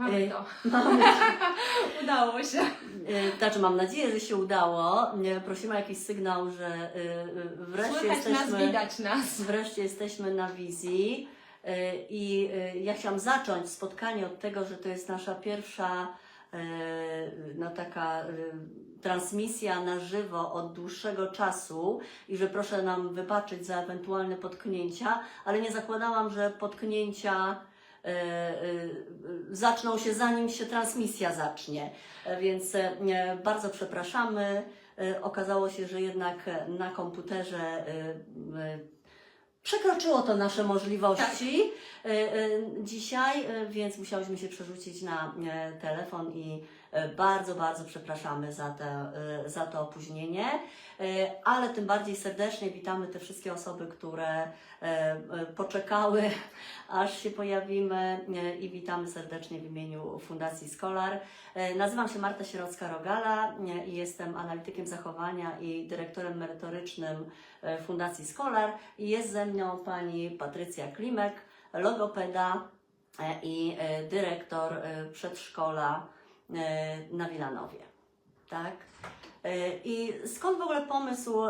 Mamy to. Mamy, Udało się. e, znaczy mam nadzieję, że się udało. Prosimy o jakiś sygnał, że e, e, wreszcie Słychać jesteśmy... nas, widać nas. Wreszcie jesteśmy na wizji i ja chciałam zacząć spotkanie od tego, że to jest nasza pierwsza no, taka transmisja na żywo od dłuższego czasu i że proszę nam wybaczyć za ewentualne potknięcia, ale nie zakładałam, że potknięcia zaczną się zanim się transmisja zacznie. E, Więc e, bardzo przepraszamy. E, Okazało się, że jednak na komputerze e, e, przekroczyło to nasze możliwości e, e, dzisiaj, e, więc musiałyśmy się przerzucić na telefon i bardzo, bardzo przepraszamy za, te, za to opóźnienie, ale tym bardziej serdecznie witamy te wszystkie osoby, które poczekały, aż się pojawimy i witamy serdecznie w imieniu Fundacji Scholar. E, Nazywam się Marta Sierocka-Rogala i jestem analitykiem zachowania i dyrektorem merytorycznym Fundacji Scholar i jest ze mną pani Patrycja Klimek, logopeda e, i e, dyrektor e, przedszkola na Wilanowie. Tak? I skąd w ogóle pomysł,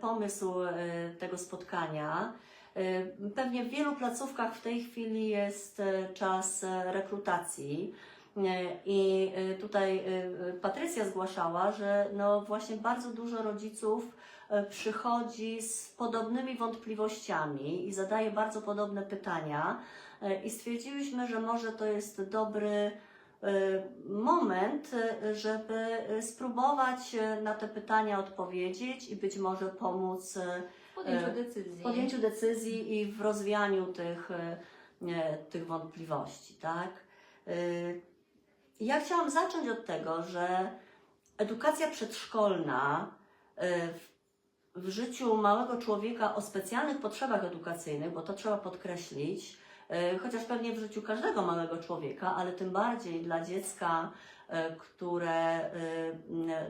pomysł tego spotkania? Pewnie w wielu placówkach w tej chwili jest czas rekrutacji. E, I e, tutaj e, Patrycja zgłaszała, że no właśnie bardzo dużo rodziców przychodzi z podobnymi wątpliwościami i zadaje bardzo podobne pytania. I stwierdziłyśmy, że może to jest dobry moment, żeby spróbować na te pytania odpowiedzieć i być może pomóc W podjęciu decyzji. podjęciu decyzji i w rozwianiu tych, tych wątpliwości, tak? Ja chciałam zacząć od tego, że edukacja przedszkolna e, w, życiu małego człowieka o specjalnych potrzebach edukacyjnych, bo to trzeba podkreślić, e, chociaż pewnie w życiu każdego małego człowieka, ale tym bardziej dla dziecka, e, które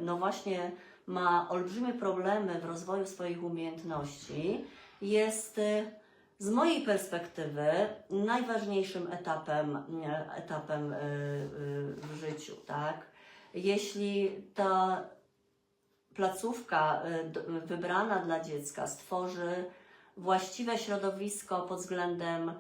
no właśnie ma olbrzymie problemy w rozwoju swoich umiejętności, jest y, z mojej perspektywy najważniejszym etapem, nie, etapem y, y, w życiu, tak? Jeśli ta placówka wybrana dla dziecka stworzy właściwe środowisko pod względem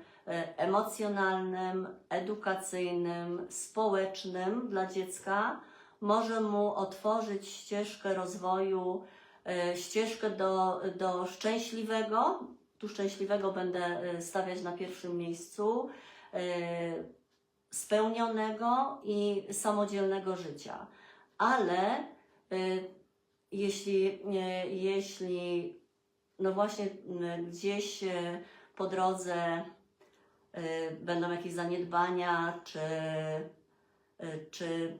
emocjonalnym, edukacyjnym, społecznym dla dziecka, może mu otworzyć ścieżkę rozwoju, e, ścieżkę do, do szczęśliwego. Tu szczęśliwego będę e, stawiać na pierwszym miejscu, e, spełnionego i samodzielnego życia. Ale e, jeśli, jeśli no właśnie gdzieś po drodze będą jakieś zaniedbania, czy, czy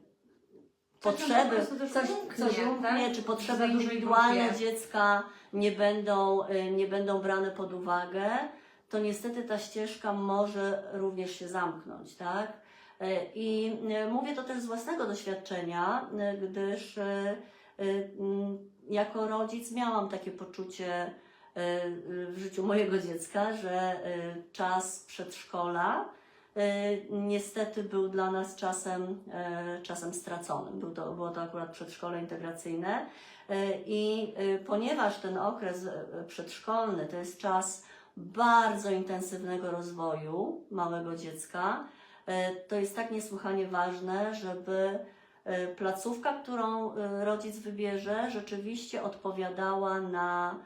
potrzeby, coś, coś tak? czy potrzeby indywidualne dziecka nie będą, y, nie będą brane pod uwagę, to niestety ta ścieżka może również się zamknąć, tak? Y, I y, mówię to też z własnego doświadczenia, gdyż mm, jako rodzic miałam takie poczucie w życiu mojego dziecka, że czas przedszkola niestety był dla nas czasem, e, czasem straconym. Był to, było to akurat przedszkole integracyjne E, i e, ponieważ ten okres e, przedszkolny to jest czas bardzo intensywnego rozwoju małego dziecka, e, to jest tak niesłychanie ważne, żeby e, placówka, którą e, rodzic wybierze, rzeczywiście odpowiadała na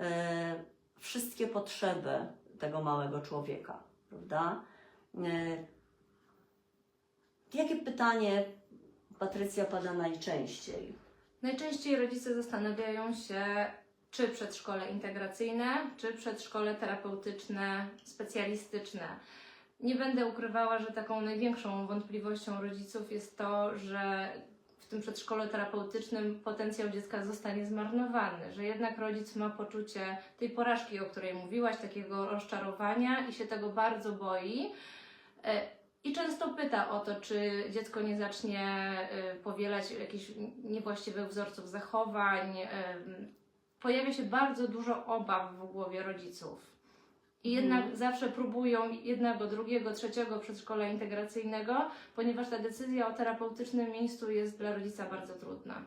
e, wszystkie potrzeby tego małego człowieka, prawda? E, Jakie pytanie, Patrycja, pada najczęściej? Najczęściej rodzice zastanawiają się, czy przedszkole integracyjne, czy przedszkole terapeutyczne, specjalistyczne. Nie będę ukrywała, że taką największą wątpliwością rodziców jest to, że w tym przedszkolu terapeutycznym potencjał dziecka zostanie zmarnowany, że jednak rodzic ma poczucie tej porażki, o której mówiłaś, takiego rozczarowania i się tego bardzo boi. E, I często pyta o to, czy dziecko nie zacznie y, powielać jakichś niewłaściwych wzorców zachowań. Ym, Pojawia się bardzo dużo obaw w głowie rodziców. I jednak Mhm. zawsze próbują jednego, drugiego, trzeciego przedszkola integracyjnego, ponieważ ta decyzja o terapeutycznym miejscu jest dla rodzica bardzo trudna.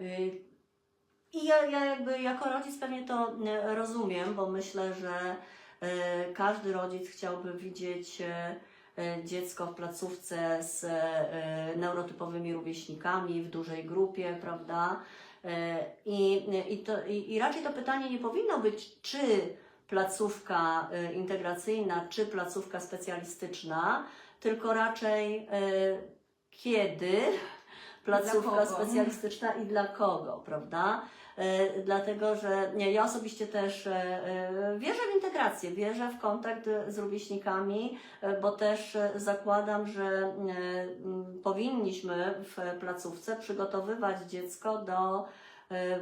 Y, I ja, ja jakby jako rodzic pewnie to rozumiem, bo myślę, że każdy rodzic chciałby widzieć y, y, dziecko w placówce z neurotypowymi rówieśnikami w dużej grupie, prawda? I, i, to, i, I raczej to pytanie nie powinno być, czy placówka integracyjna, czy placówka specjalistyczna, tylko raczej kiedy placówka specjalistyczna i dla kogo, prawda? E, Dlatego, że nie, ja osobiście też e, e, wierzę w integrację, wierzę w kontakt z rówieśnikami, bo też zakładam, że powinniśmy w placówce przygotowywać dziecko do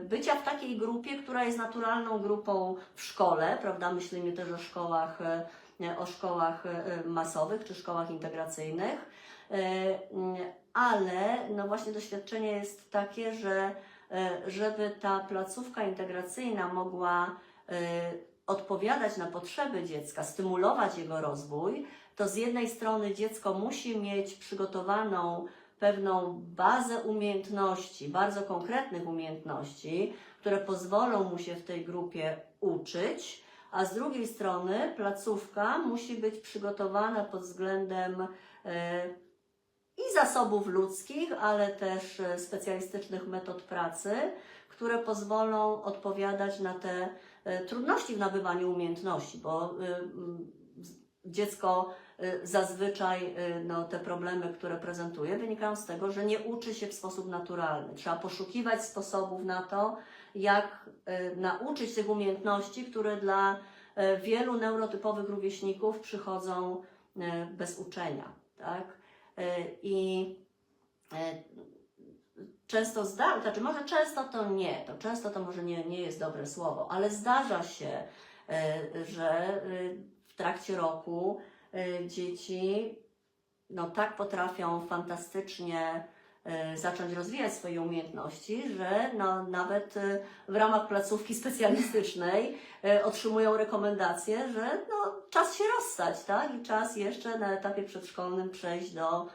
bycia w takiej grupie, która jest naturalną grupą w szkole, prawda? Myślimy też o szkołach, o szkołach masowych czy szkołach integracyjnych. Ale no właśnie doświadczenie jest takie, że e, żeby ta placówka integracyjna mogła e, odpowiadać na potrzeby dziecka, stymulować jego rozwój, to z jednej strony dziecko musi mieć przygotowaną pewną bazę umiejętności, bardzo konkretnych umiejętności, które pozwolą mu się w tej grupie uczyć, a z drugiej strony placówka musi być przygotowana pod względem e, i zasobów ludzkich, ale też e, specjalistycznych metod pracy, które pozwolą odpowiadać na te e, trudności w nabywaniu umiejętności, bo z- dziecko zazwyczaj no, te problemy, które prezentuje, wynikają z tego, że nie uczy się w sposób naturalny. Trzeba poszukiwać sposobów na to, jak nauczyć tych umiejętności, które dla wielu neurotypowych rówieśników przychodzą bez uczenia. Tak? Y, I y, często zda, znaczy może często to nie, to często to może nie, nie jest dobre słowo, ale zdarza się, y, że w trakcie roku dzieci no tak potrafią fantastycznie zacząć rozwijać swoje umiejętności, że no, nawet y, w ramach placówki specjalistycznej y, otrzymują rekomendacje, że no, czas się rozstać, tak? I czas jeszcze na etapie przedszkolnym przejść do e,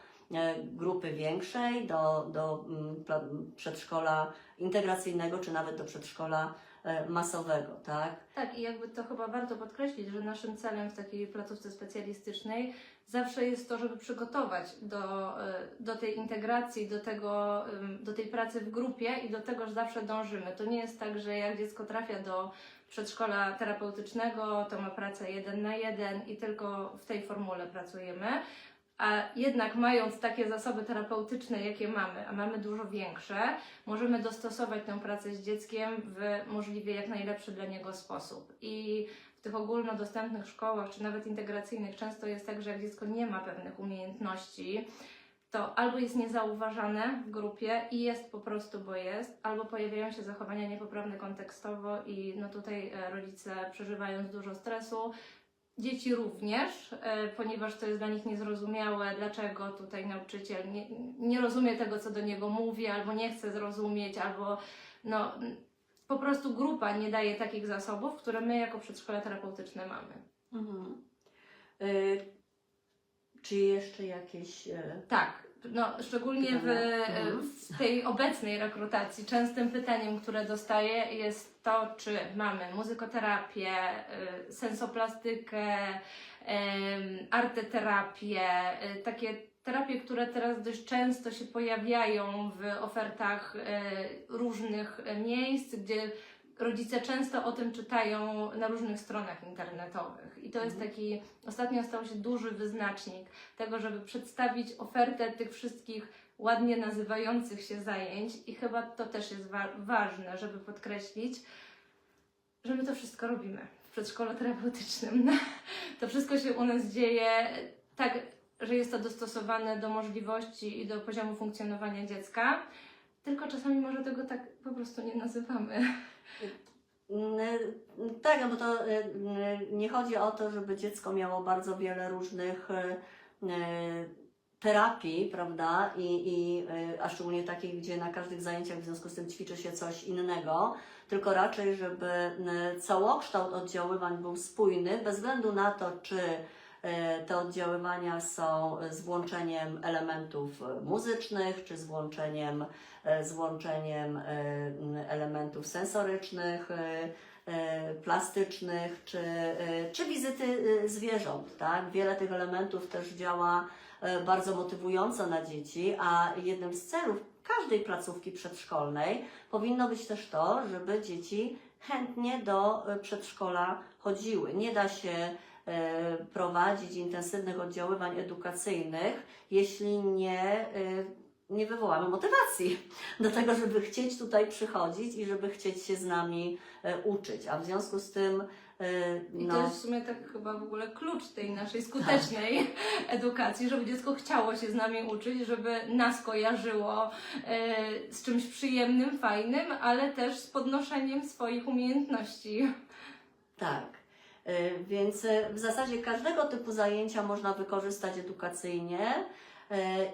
grupy większej, do, do mm, przedszkola integracyjnego, czy nawet do przedszkola e, masowego, tak? Tak, i jakby to chyba warto podkreślić, że naszym celem w takiej placówce specjalistycznej zawsze jest to, żeby przygotować do, y, do tej integracji, do, tego, do tej pracy w grupie i do tego, że zawsze dążymy. To nie jest tak, że jak dziecko trafia do przedszkola terapeutycznego, to ma pracę jeden na jeden i tylko w tej formule pracujemy. A jednak mając takie zasoby terapeutyczne, jakie mamy, a mamy dużo większe, możemy dostosować tę pracę z dzieckiem w możliwie jak najlepszy dla niego sposób. I w tych ogólnodostępnych szkołach, czy nawet integracyjnych, często jest tak, że jak dziecko nie ma pewnych umiejętności, to albo jest niezauważane w grupie i jest po prostu, bo jest, albo pojawiają się zachowania niepoprawne kontekstowo i no tutaj e, rodzice przeżywając dużo stresu, Dzieci również, e, ponieważ to jest dla nich niezrozumiałe, dlaczego tutaj nauczyciel nie, nie rozumie tego, co do niego mówi, albo nie chce zrozumieć, albo no, po prostu grupa nie daje takich zasobów, które my jako przedszkole terapeutyczne mamy. Mhm. Y, czy jeszcze jakieś. y, Tak, no, szczególnie w, Pytania? Mhm. w tej obecnej rekrutacji częstym pytaniem, które dostaję jest to, czy mamy muzykoterapię, y, sensoplastykę, arteterapię, y, takie terapie, które teraz dość często się pojawiają w ofertach y, różnych miejsc, gdzie rodzice często o tym czytają na różnych stronach internetowych. I to jest Mhm. taki, ostatnio stał się duży wyznacznik tego, żeby przedstawić ofertę tych wszystkich ładnie nazywających się zajęć i chyba to też jest wa- ważne, żeby podkreślić, że my to wszystko robimy w przedszkolu terapeutycznym. To wszystko się u nas dzieje tak, że jest to dostosowane do możliwości i do poziomu funkcjonowania dziecka, tylko czasami może tego tak po prostu nie nazywamy. Tak, no bo to y, nie chodzi o to, żeby dziecko miało bardzo wiele różnych y, terapii, prawda, i, i, y, a szczególnie takich, gdzie na każdych zajęciach w związku z tym ćwiczy się coś innego, tylko raczej, żeby y, całokształt oddziaływań był spójny, bez względu na to, czy y, te oddziaływania są z włączeniem elementów muzycznych, czy z włączeniem, z włączeniem elementów sensorycznych, plastycznych, czy, czy wizyty zwierząt. Tak? Wiele tych elementów też działa bardzo motywująco na dzieci, a jednym z celów każdej placówki przedszkolnej powinno być też to, żeby dzieci chętnie do y, przedszkola chodziły. Nie da się y, prowadzić intensywnych oddziaływań edukacyjnych, jeśli nie, nie wywołamy motywacji do tego, żeby chcieć tutaj przychodzić i żeby chcieć się z nami uczyć. A w związku z tym I no, to jest w sumie tak chyba w ogóle klucz tej naszej skutecznej edukacji, żeby dziecko chciało się z nami uczyć, żeby nas kojarzyło e, z czymś przyjemnym, fajnym, ale też z podnoszeniem swoich umiejętności. Tak. Y, Więc w zasadzie każdego typu zajęcia można wykorzystać edukacyjnie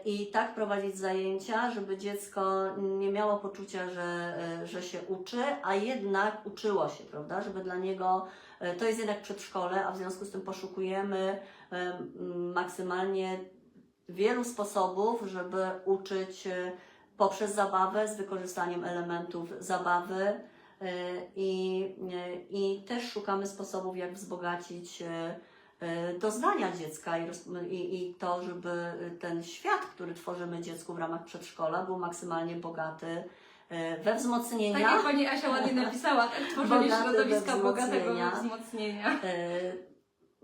i tak prowadzić zajęcia, żeby dziecko nie miało poczucia, że, że się uczy, a jednak uczyło się, prawda? Żeby dla niego to jest jednak przedszkole, a w związku z tym poszukujemy m, maksymalnie wielu sposobów, żeby uczyć y, poprzez zabawę z wykorzystaniem elementów zabawy. I, I też szukamy sposobów, jak wzbogacić doznania dziecka i, i, i to, żeby ten świat, który tworzymy dziecku w ramach przedszkola, był maksymalnie bogaty we wzmocnienia. Tak jak pani Asia ładnie napisała, tak, tworzenie środowiska bogatego wzmocnienia. we wzmocnienia. E,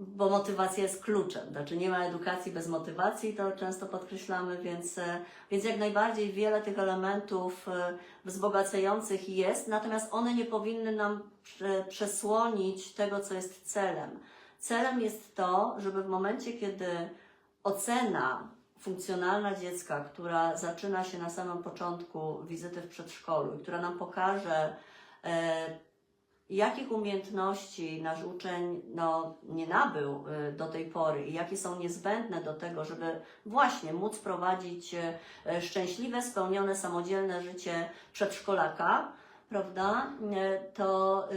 bo motywacja jest kluczem. Znaczy nie ma edukacji bez motywacji, to często podkreślamy, więc, e, więc jak najbardziej wiele tych elementów e, wzbogacających jest, natomiast one nie powinny nam prze- przesłonić tego, co jest celem. Celem jest to, żeby w momencie, kiedy ocena funkcjonalna dziecka, która zaczyna się na samym początku wizyty w przedszkolu i która nam pokaże, e, jakich umiejętności nasz uczeń no, nie nabył y, do tej pory i jakie są niezbędne do tego, żeby właśnie móc prowadzić y, szczęśliwe, spełnione, samodzielne życie przedszkolaka, prawda, to,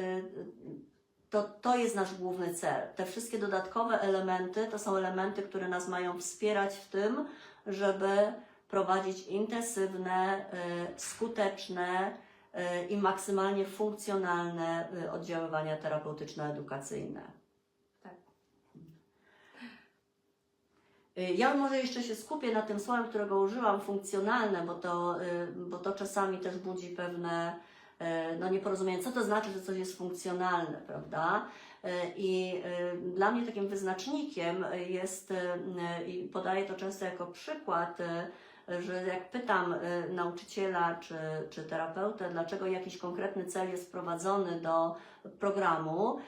to, to jest nasz główny cel. Te wszystkie dodatkowe elementy to są elementy, które nas mają wspierać w tym, żeby prowadzić intensywne, y, skuteczne, y, i maksymalnie funkcjonalne y, oddziaływania terapeutyczno-edukacyjne. Tak. Ja może jeszcze się skupię na tym słowem, którego użyłam, funkcjonalne, bo to, bo to czasami też budzi pewne no, nieporozumienie. Co to znaczy, że coś jest funkcjonalne, prawda? Y, I y, dla mnie takim wyznacznikiem jest, i podaję to często jako przykład, że jak pytam nauczyciela czy, czy terapeutę, dlaczego jakiś konkretny cel jest wprowadzony do programu,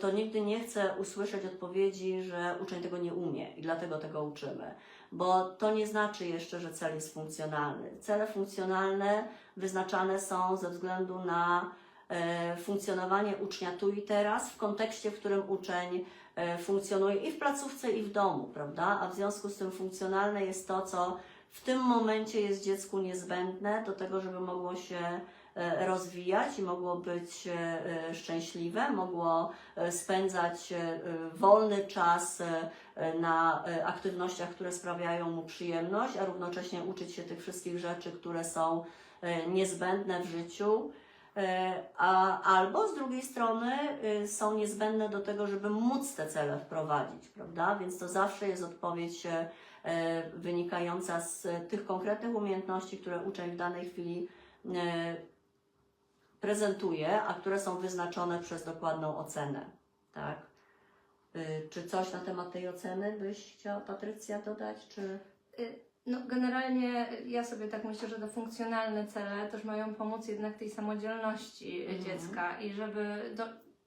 to nigdy nie chcę usłyszeć odpowiedzi, że uczeń tego nie umie i dlatego tego uczymy. Bo to nie znaczy jeszcze, że cel jest funkcjonalny. Cele funkcjonalne wyznaczane są ze względu na e, funkcjonowanie ucznia tu i teraz, w kontekście, w którym uczeń e, funkcjonuje i w placówce, i w domu, prawda? A w związku z tym funkcjonalne jest to, co w tym momencie jest dziecku niezbędne do tego, żeby mogło się e, rozwijać i mogło być szczęśliwe, mogło spędzać wolny czas na e, aktywnościach, które sprawiają mu przyjemność, a równocześnie uczyć się tych wszystkich rzeczy, które są e, niezbędne w życiu. E, A, albo z drugiej strony e, są niezbędne do tego, żeby móc te cele wprowadzić, prawda? Więc to zawsze jest odpowiedź e, e, wynikająca z tych konkretnych umiejętności, które uczeń w danej chwili e, prezentuje, a które są wyznaczone przez dokładną ocenę, tak? Y, Czy coś na temat tej oceny byś chciała, Patrycja, dodać? Czy... No, generalnie ja sobie tak myślę, że te funkcjonalne cele też mają pomóc jednak tej samodzielności Mhm. dziecka i żeby do,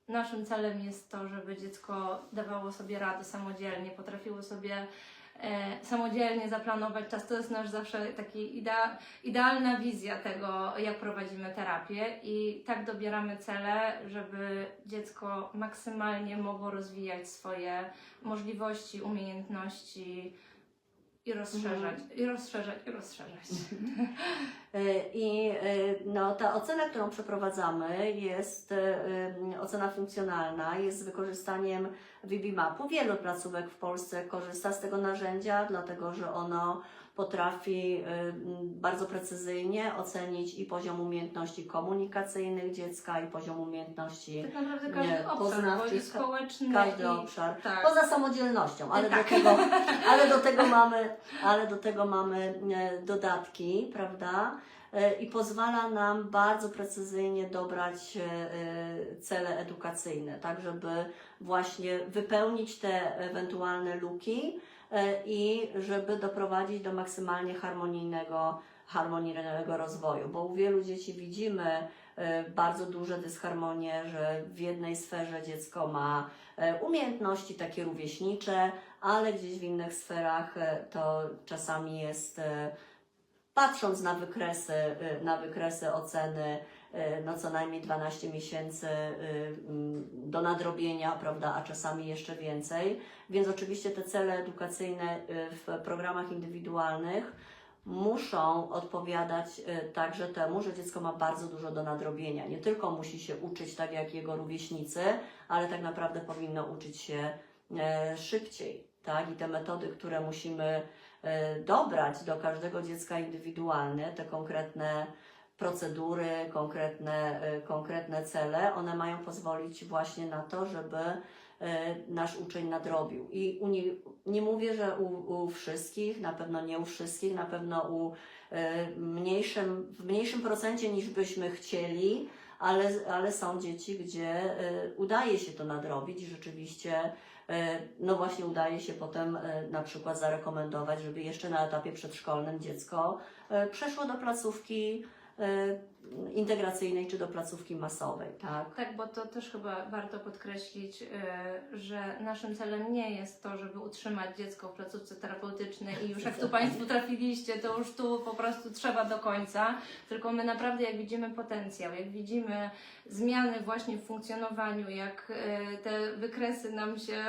naszym celem jest to, żeby dziecko dawało sobie radę samodzielnie, potrafiło sobie samodzielnie zaplanować czas. To jest nasz zawsze taki idea, idealna wizja tego, jak prowadzimy terapię i tak dobieramy cele, żeby dziecko maksymalnie mogło rozwijać swoje możliwości, umiejętności, i rozszerzać, i rozszerzać, i rozszerzać. Y, I y, no, ta ocena, którą przeprowadzamy, jest y, ocena funkcjonalna, jest z wykorzystaniem VB-Mapu. Wielu placówek w Polsce korzysta z tego narzędzia, dlatego że ono potrafi y, bardzo precyzyjnie ocenić i poziom umiejętności komunikacyjnych dziecka, i poziom umiejętności Tak naprawdę każdy obszar, społeczny, każdy i... obszar. Tak. Poza samodzielnością, ale, Tak. do tego, ale, do tego mamy, ale do tego mamy e, dodatki, prawda? E, I pozwala nam bardzo precyzyjnie dobrać e, cele edukacyjne, tak żeby właśnie wypełnić te ewentualne luki i żeby doprowadzić do maksymalnie harmonijnego, harmonijnego rozwoju, bo u wielu dzieci widzimy e, bardzo duże dysharmonie, że w jednej sferze dziecko ma e, umiejętności takie rówieśnicze, ale gdzieś w innych sferach e, to czasami jest, e, patrząc na wykresy, e, na wykresy oceny, e, no co najmniej 12 miesięcy e, mm, do nadrobienia, prawda, a czasami jeszcze więcej. Więc oczywiście te cele edukacyjne e, w programach indywidualnych muszą odpowiadać e, także temu, że dziecko ma bardzo dużo do nadrobienia. Nie tylko musi się uczyć tak jak jego rówieśnicy, ale tak naprawdę powinno uczyć się e, szybciej. Tak? I te metody, które musimy e, dobrać do każdego dziecka indywidualnie, te konkretne procedury, konkretne, e, konkretne cele, one mają pozwolić właśnie na to, żeby e, nasz uczeń nadrobił. I nie, nie mówię, że u, u wszystkich, na pewno nie u wszystkich, na pewno u e, mniejszym, w mniejszym procencie niż byśmy chcieli, ale, ale są dzieci, gdzie udaje się to nadrobić i rzeczywiście no właśnie udaje się potem na przykład zarekomendować, żeby jeszcze na etapie przedszkolnym dziecko przeszło do placówki integracyjnej czy do placówki masowej, tak? Tak, bo to też chyba warto podkreślić, y, że naszym celem nie jest to, żeby utrzymać dziecko w placówce terapeutycznej i już jak tu Państwo trafiliście, to już tu po prostu trzeba do końca, tylko my naprawdę jak widzimy potencjał, jak widzimy zmiany właśnie w funkcjonowaniu, jak y, te wykresy nam się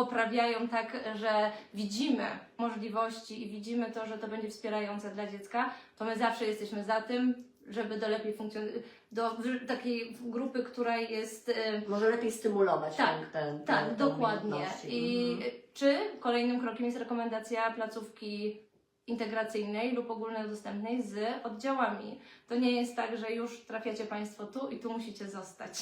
poprawiają tak, że widzimy możliwości i widzimy to, że to będzie wspierające dla dziecka, to my zawsze jesteśmy za tym, żeby do lepiej funkcjonować, do takiej grupy, która jest. y, Może lepiej stymulować Tak, ten, ten, Tak, ten, te dokładnie. I Mhm. czy kolejnym krokiem jest rekomendacja placówki integracyjnej lub ogólnodostępnej z oddziałami. To nie jest tak, że już trafiacie Państwo tu i tu musicie zostać.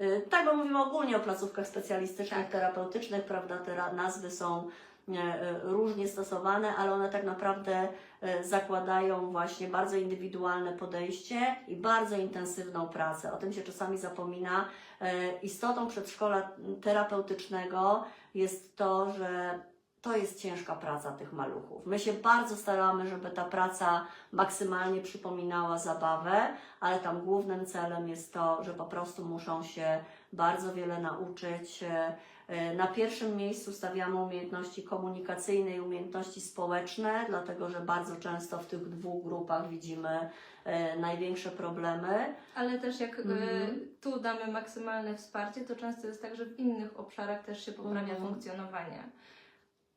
Y, Tak, bo mówimy ogólnie o placówkach specjalistycznych, Tak. terapeutycznych, prawda? Te nazwy są e, e, różnie stosowane, ale one tak naprawdę zakładają właśnie bardzo indywidualne podejście i bardzo intensywną pracę. O tym się czasami zapomina. Istotą przedszkola terapeutycznego jest to, że to jest ciężka praca tych maluchów. My się bardzo staramy, żeby ta praca maksymalnie przypominała zabawę, ale tam głównym celem jest to, że po prostu muszą się bardzo wiele nauczyć. E, e, Na pierwszym miejscu stawiamy umiejętności komunikacyjne i umiejętności społeczne, dlatego że bardzo często w tych dwóch grupach widzimy e, największe problemy. Ale też jak Mhm. tu damy maksymalne wsparcie, to często jest tak, że w innych obszarach też się poprawia Mhm. funkcjonowanie.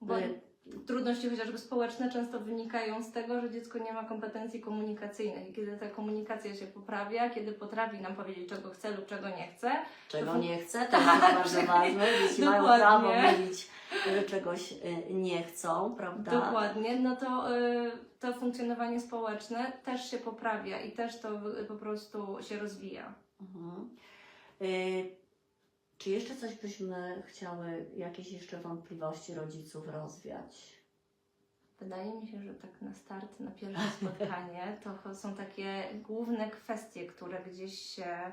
Bo Y, trudności chociażby społeczne często wynikają z tego, że dziecko nie ma kompetencji komunikacyjnych i kiedy ta komunikacja się poprawia, kiedy potrafi nam powiedzieć, czego chce lub czego nie chce, Czego nie chcę, to jest bardzo ważne. Dzieci mają Dokładnie. prawo mówić, że czegoś e, nie chcą, prawda? dokładnie, no to y, to funkcjonowanie społeczne też się poprawia i też to y, po prostu się rozwija. Mhm. Y, Czy jeszcze coś byśmy chciały, jakieś jeszcze wątpliwości rodziców rozwiać? Wydaje mi się, że tak na start, na pierwsze spotkanie, to są takie główne kwestie, które gdzieś się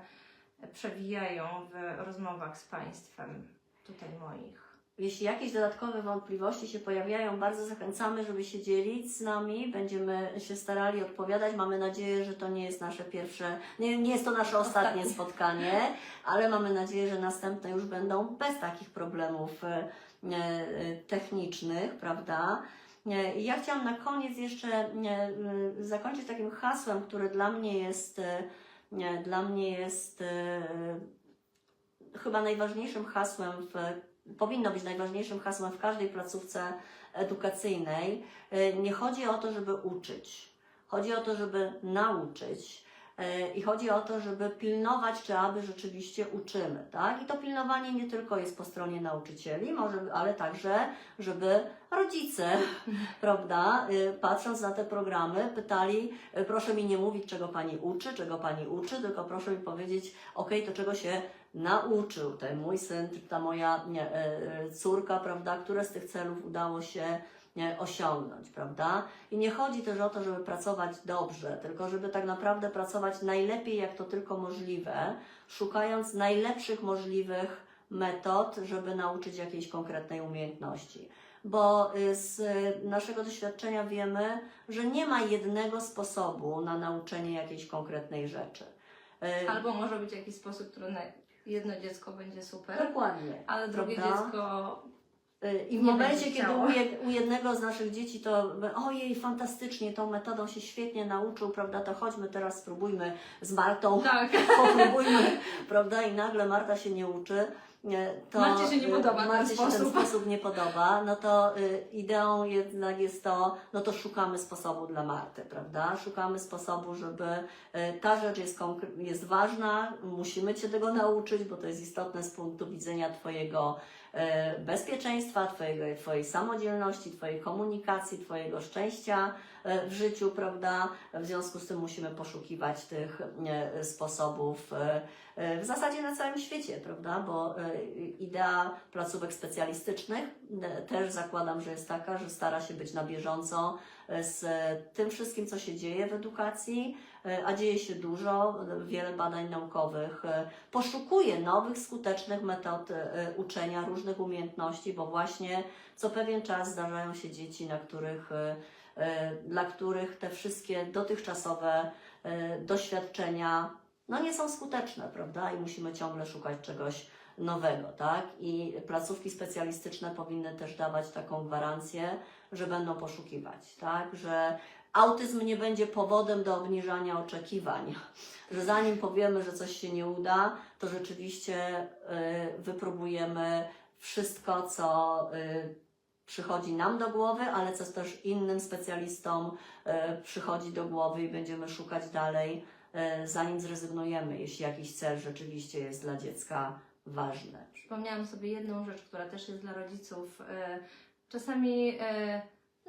przewijają w rozmowach z Państwem, tutaj moich. Jeśli jakieś dodatkowe wątpliwości się pojawiają, bardzo zachęcamy, żeby się dzielić z nami. Będziemy się starali odpowiadać. Mamy nadzieję, że to nie jest nasze pierwsze, nie, nie jest to nasze ostatnie Ostatnie. spotkanie, ale mamy nadzieję, że następne już będą bez takich problemów e, e, technicznych, prawda? E, i Ja chciałam na koniec jeszcze zakończyć takim hasłem, które dla mnie jest, dla mnie jest chyba najważniejszym hasłem w powinno być najważniejszym hasłem w każdej placówce edukacyjnej. E, Nie chodzi o to, żeby uczyć. Chodzi o to, żeby nauczyć. E, I chodzi o to, żeby pilnować, czy aby rzeczywiście uczymy, tak? I to pilnowanie nie tylko jest po stronie nauczycieli, może, ale także, żeby rodzice, prawda, y, patrząc na te programy, pytali, proszę mi nie mówić, czego Pani uczy, czego Pani uczy, tylko proszę mi powiedzieć, ok, to czego się nauczył ten mój syn, ta moja nie, e, córka, prawda, które z tych celów udało się osiągnąć, prawda? I nie chodzi też o to, żeby pracować dobrze, tylko żeby tak naprawdę pracować najlepiej, jak to tylko możliwe, szukając najlepszych możliwych metod, żeby nauczyć jakiejś konkretnej umiejętności. Bo y, z naszego doświadczenia wiemy, że nie ma jednego sposobu na nauczenie jakiejś konkretnej rzeczy. Y, Albo może być jakiś sposób, który jedno dziecko będzie super, Dokładnie. ale drugie Prawda? dziecko Y, I w Nie momencie, będzie kiedy chciało. u, jed, u jednego z naszych dzieci to ojej, fantastycznie, tą metodą się świetnie nauczył, prawda, to chodźmy teraz spróbujmy z Martą, tak, popróbujmy, prawda, i nagle Marta się nie uczy, to Marcie się nie y, podoba ten Marcie się ten sposób. nie podoba, no to y, ideą jednak jest to, no to szukamy sposobu dla Marty, prawda, szukamy sposobu, żeby y, ta rzecz jest, jest ważna, musimy Cię tego nauczyć, bo to jest istotne z punktu widzenia Twojego bezpieczeństwa, twojego, Twojej samodzielności, Twojej komunikacji, Twojego szczęścia w życiu, prawda? W związku z tym musimy poszukiwać tych e, sposobów e, e, w zasadzie na całym świecie, prawda? Bo e, idea placówek specjalistycznych e, też zakładam, że jest taka, że stara się być na bieżąco e, z tym wszystkim, co się dzieje w edukacji, e, a dzieje się dużo, e, wiele badań naukowych e, poszukuje nowych, skutecznych metod e, uczenia różnych umiejętności, bo właśnie co pewien czas zdarzają się dzieci, na których, e, e, dla których te wszystkie dotychczasowe e, doświadczenia no nie są skuteczne, prawda? I musimy ciągle szukać czegoś nowego, tak? I placówki specjalistyczne powinny też dawać taką gwarancję, że będą poszukiwać, tak? Że autyzm nie będzie powodem do obniżania oczekiwań, że zanim powiemy, że coś się nie uda, to rzeczywiście y, wypróbujemy wszystko, co przychodzi nam do głowy, ale co też innym specjalistom y, przychodzi do głowy i będziemy szukać dalej, y, zanim zrezygnujemy, jeśli jakiś cel rzeczywiście jest dla dziecka ważny. Przypomniałam sobie jedną rzecz, która też jest dla rodziców e, czasami e,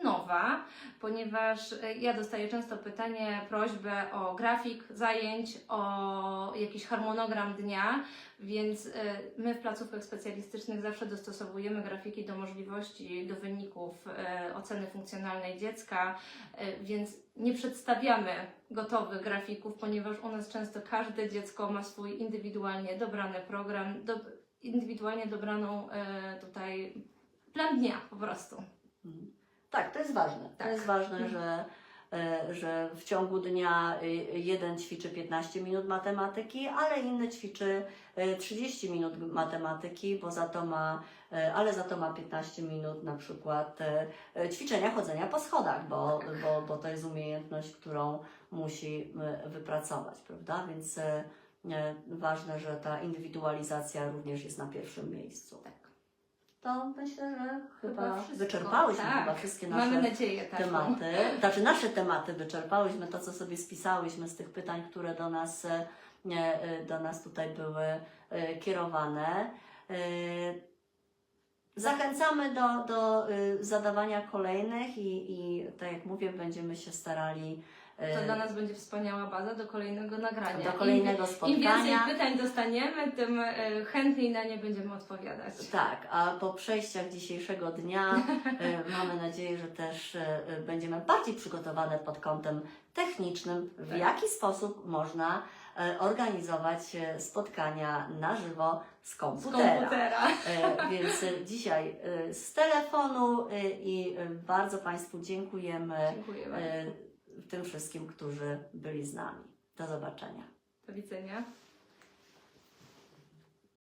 nowa, ponieważ e, ja dostaję często pytanie, prośbę o grafik zajęć, o jakiś harmonogram dnia, więc e, my w placówkach specjalistycznych zawsze dostosowujemy grafiki do możliwości, do wyników e, oceny funkcjonalnej dziecka, więc nie przedstawiamy gotowych grafików, ponieważ u nas często każde dziecko ma swój indywidualnie dobrany program, do, indywidualnie dobraną tutaj plan dnia po prostu. Tak, to jest ważne. Tak. To jest ważne, że, e, że w ciągu dnia y, jeden ćwiczy 15 minut matematyki, ale inny ćwiczy e, 30 minut matematyki, bo za to ma, e, ale za to ma 15 minut na przykład e, e, ćwiczenia chodzenia po schodach, bo, bo, bo to jest umiejętność, którą musi e, wypracować, prawda? Więc e, e, ważne, że ta indywidualizacja również jest na pierwszym miejscu. Tak. To myślę, że chyba, wszystko. wyczerpałyśmy Tak. chyba wszystkie nasze Mamy nadzieję taką. tematy. Znaczy nasze tematy wyczerpałyśmy, to co sobie spisałyśmy z tych pytań, które do nas, e, e, do nas tutaj były e, kierowane. Zachęcamy do, do zadawania kolejnych i, i tak jak mówię, będziemy się starali To dla nas będzie wspaniała baza do kolejnego nagrania. do kolejnego Im, Im więcej spotkania. pytań dostaniemy, tym e, chętniej na nie będziemy odpowiadać. Tak, a po przejściach dzisiejszego dnia e, mamy nadzieję, że też e, e, będziemy bardziej przygotowane pod kątem technicznym, w Tak. jaki sposób można e, organizować e, spotkania na żywo z Z komputera. komputera. E, Więc e, dzisiaj e, z telefonu e, i e, bardzo Państwu dziękujemy Dziękuję e, bardzo. Tym wszystkim, którzy byli z nami. Do zobaczenia. Do widzenia.